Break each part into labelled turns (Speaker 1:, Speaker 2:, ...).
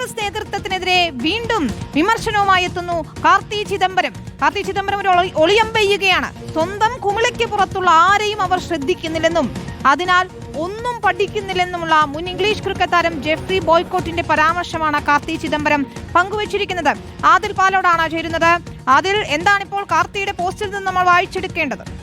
Speaker 1: കോൺഗ്രസ് നേതൃത്വത്തിനെതിരെ വീണ്ടും വിമർശനവുമായി എത്തുന്നു കാർത്തി ചിദംബരം. കാർത്തി ചിദംബരം ഒരു ഒളി- ഒളിയമ്പെയ്യുകയാണ് സ്വന്തം കുമിളയ്ക്ക് പുറത്തുള്ള ആരെയും അവർ ശ്രദ്ധിക്കുന്നില്ലെന്നും അതിനാൽ ഒന്നും പഠിക്കുന്നില്ലെന്നുമുള്ള മുൻ ഇംഗ്ലീഷ് ക്രിക്കറ്റ് താരം ജെഫ്രി ബോയ്ക്കോട്ടിന്റെ പരാമർശമാണ് കാർത്തി ചിദംബരം പങ്കുവച്ചിരിക്കുന്നത്. ആദിൽ പാലോടാണ് ചേരുന്നത്. ആദിൽ എന്താണിപ്പോൾ കാർത്തിയുടെ പോസ്റ്റിൽ നിന്ന് നമ്മൾ വായിച്ചെടുക്കേണ്ടത്?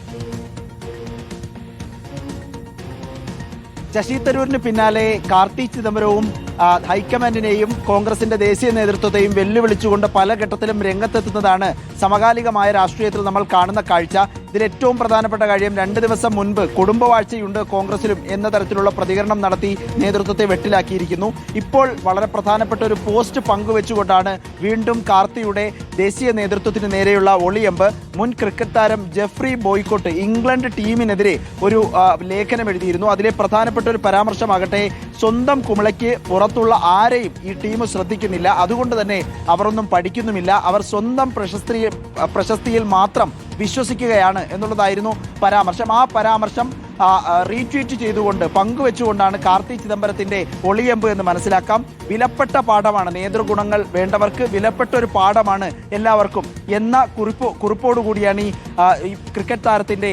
Speaker 2: ശശി തരൂരിന് പിന്നാലെ കാർത്തി ചിദംബരവും ഹൈക്കമാൻഡിനെയും കോൺഗ്രസിന്റെ ദേശീയ നേതൃത്വത്തെയും വെല്ലുവിളിച്ചുകൊണ്ട് പല ഘട്ടത്തിലും രംഗത്തെത്തുന്നതാണ് സമകാലികമായ രാഷ്ട്രീയത്തിൽ നമ്മൾ കാണുന്ന കാഴ്ച. ഇതിൽ ഏറ്റവും പ്രധാനപ്പെട്ട കാര്യം രണ്ട് ദിവസം മുൻപ് കുടുംബവാഴ്ചയുണ്ട് കോൺഗ്രസിലും എന്ന തരത്തിലുള്ള പ്രതികരണം നടത്തി നേതൃത്വത്തെ വെട്ടിലാക്കിയിരിക്കുന്നു. ഇപ്പോൾ വളരെ പ്രധാനപ്പെട്ട ഒരു പോസ്റ്റ് പങ്കുവെച്ചുകൊണ്ടാണ് വീണ്ടും കാർത്തിയുടെ ദേശീയ നേതൃത്വത്തിന് നേരെയുള്ള ഒളിയമ്പ്. മുൻ ക്രിക്കറ്റ് താരം ജെഫ്രി ബോയ്ക്കോട്ട് ഇംഗ്ലണ്ട് ടീമിനെതിരെ ഒരു ലേഖനം എഴുതിയിരുന്നു. അതിലെ പ്രധാനപ്പെട്ട ഒരു പരാമർശമാകട്ടെ സ്വന്തം കുമിളയ്ക്ക് പുറത്തുള്ള ആരെയും ഈ ടീം ശ്രദ്ധിക്കുന്നില്ല. അതുകൊണ്ട് തന്നെ അവരൊന്നും പഠിക്കുന്നുമില്ല. അവർ സ്വന്തം പ്രശസ്തി പ്രശസ്തിയിൽ മാത്രം വിശ്വസിക്കുകയാണ് എന്നുള്ളതായിരുന്നു പരാമർശം. ആ പരാമർശം റീട്വീറ്റ് ചെയ്തുകൊണ്ട് പങ്കുവെച്ചുകൊണ്ടാണ് കാർത്തി ചിദംബരത്തിന്റെ ഒളിയമ്പ് എന്ന് മനസ്സിലാക്കാം. വിലപ്പെട്ട പാഠമാണ് നേതൃഗുണങ്ങൾ വേണ്ടവർക്ക് വിലപ്പെട്ട ഒരു പാഠമാണ് എല്ലാവർക്കും എന്ന കുറിപ്പ് കുറിപ്പോടുകൂടിയാണ് ഈ ക്രിക്കറ്റ് താരത്തിന്റെ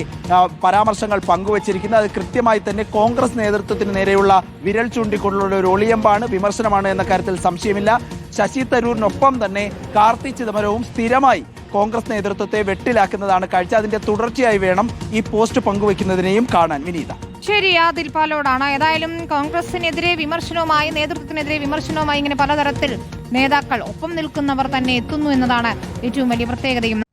Speaker 2: പരാമർശങ്ങൾ പങ്കുവച്ചിരിക്കുന്നത്. അത് കൃത്യമായി തന്നെ കോൺഗ്രസ് നേതൃത്വത്തിന് നേരെയുള്ള വിരൽ ചൂണ്ടിക്കൊണ്ടുള്ള ഒരു ഒളിയമ്പാണ് വിമർശനമാണ് എന്ന കാര്യത്തിൽ സംശയമില്ല. ശശി തരൂരിനൊപ്പം തന്നെ കാർത്തി ചിദംബരവും സ്ഥിരമായി കോൺഗ്രസ് നേതൃത്വത്തെ വെട്ടിലാക്കുന്നതാണ് കാഴ്ച അതിന്റെ തുടർച്ചയായി വേണം ഈ പോസ്റ്റ് പങ്കുവെക്കുന്നതിനെയും കാണാൻ. വിനീത.
Speaker 1: ശരി ആദിൽ പാലോടാണ്. ഏതായാലും കോൺഗ്രസിനെതിരെ വിമർശനവുമായി നേതൃത്വത്തിനെതിരെ വിമർശനവുമായി ഇങ്ങനെ പലതരത്തിൽ നേതാക്കൾ ഒപ്പം നിൽക്കുന്നവർ തന്നെ എത്തുന്നു എന്നതാണ് ഏറ്റവും വലിയ പ്രത്യേകതയും.